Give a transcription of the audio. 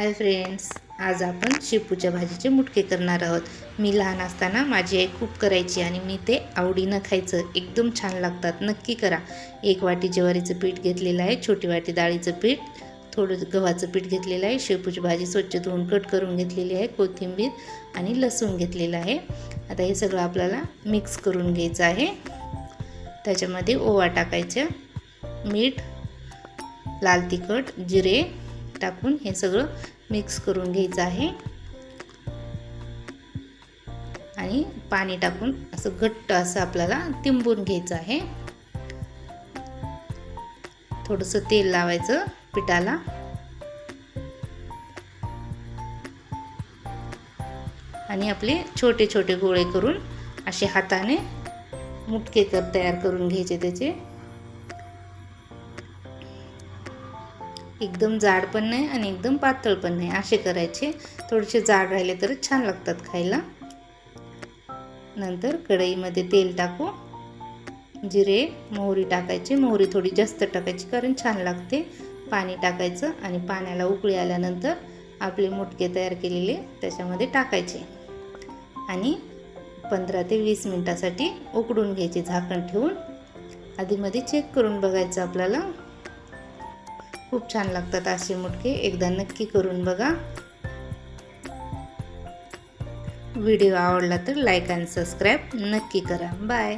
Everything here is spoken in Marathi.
हाय फ्रेंड्स आज आपण शेपूच्या भाजीचे मुटके करणार आहोत. मी लहान असताना माझी आई खूप करायची आणि मी ते आवडीनं खायचं. एकदम छान लागतात. नक्की करा. एक वाटी ज्वारीचं पीठ घेतलेलं आहे छोटी वाटी डाळीचं पीठ थोडं गव्हाचं पीठ घेतलेलं आहे शेपूची भाजी स्वच्छ धुवून कट करून घेतलेली आहे कोथिंबीर आणि लसूण घेतलेलं आहे. आता हे सगळं आपल्याला मिक्स करून घ्यायचं आहे. त्याच्यामध्ये ओवा टाकायचा मीठ लाल तिखट जिरे टाकून हे सगळं मिक्स करून घ्यायचं आहे. आणि पाणी टाकून असं घट्ट असं आपल्याला तिंबून घ्यायचं आहे. थोडंसं तेल लावायचं पिठाला. आणि आपले छोटे छोटे गोळे करून असे हाताने मुटके कर तयार करून घ्यायचे त्याचे. एकदम जाड पण नाही आणि एकदम पातळ पण नाही. असे करायचे. थोडेसे जाड राहिले तर छान लागतात खायला. नंतर कढईमध्ये तेल टाकू. जिरे मोहरी टाकायची. मोहरी थोडी जास्त टाकायची कारण छान लागते. पाणी टाकायचं आणि पाण्याला उकळी आल्यानंतर आपले मुटके तयार केलेले त्याच्यामध्ये टाकायचे. आणि पंधरा ते वीस मिनटासाठी उकडून घ्यायचे झाकण ठेवून. आधीमध्ये चेक करून बघायचं आपल्याला. खूप छान लागतात असे मुटके. एकदा नक्की करून बघा. व्हिडिओ आवडला तर लाईक आणि सबस्क्राईब नक्की करा. बाय